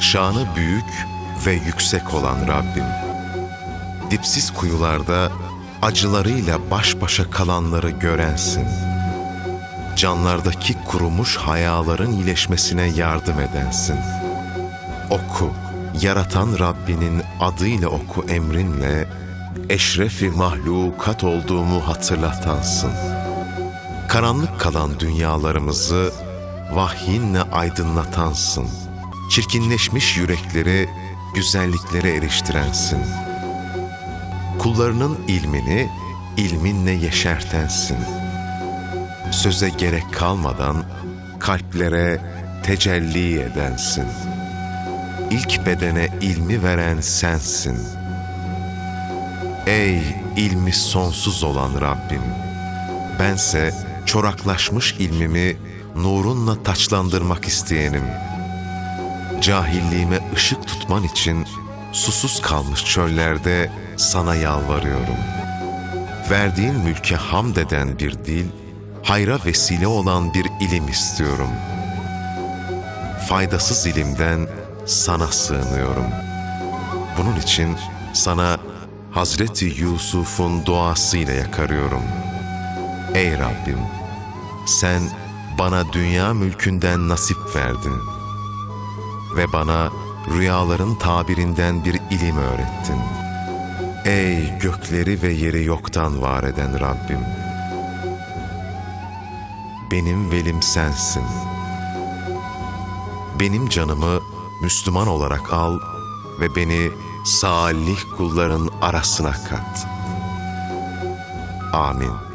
Şanı büyük ve yüksek olan Rabbim. Dipsiz kuyularda acılarıyla baş başa kalanları görensin. Canlardaki kurumuş hayaların iyileşmesine yardım edensin. Oku, yaratan Rabbinin adıyla oku emrinle, eşrefi mahlukat olduğumu hatırlatansın. Karanlık kalan dünyalarımızı vahyinle aydınlatansın. Çirkinleşmiş yürekleri güzelliklere eriştirensin. Kullarının ilmini ilminle yeşertensin. Söze gerek kalmadan kalplere tecelli edensin. İlk bedene ilmi veren sensin. Ey ilmi sonsuz olan Rabbim! Bense çoraklaşmış ilmimi nurunla taçlandırmak isteyenim. Cahilliğime ışık tutman için susuz kalmış çöllerde sana yalvarıyorum. Verdiğin mülke hamd eden bir dil, hayra vesile olan bir ilim istiyorum. Faydasız ilimden sana sığınıyorum. Bunun için sana Hazreti Yusuf'un duasıyla yakarıyorum. Ey Rabbim, sen bana dünya mülkünden nasip verdin ve bana rüyaların tabirinden bir ilim öğrettin. Ey gökleri ve yeri yoktan var eden Rabbim! Benim velim sensin. Benim canımı Müslüman olarak al ve beni salih kulların arasına kat. Amin.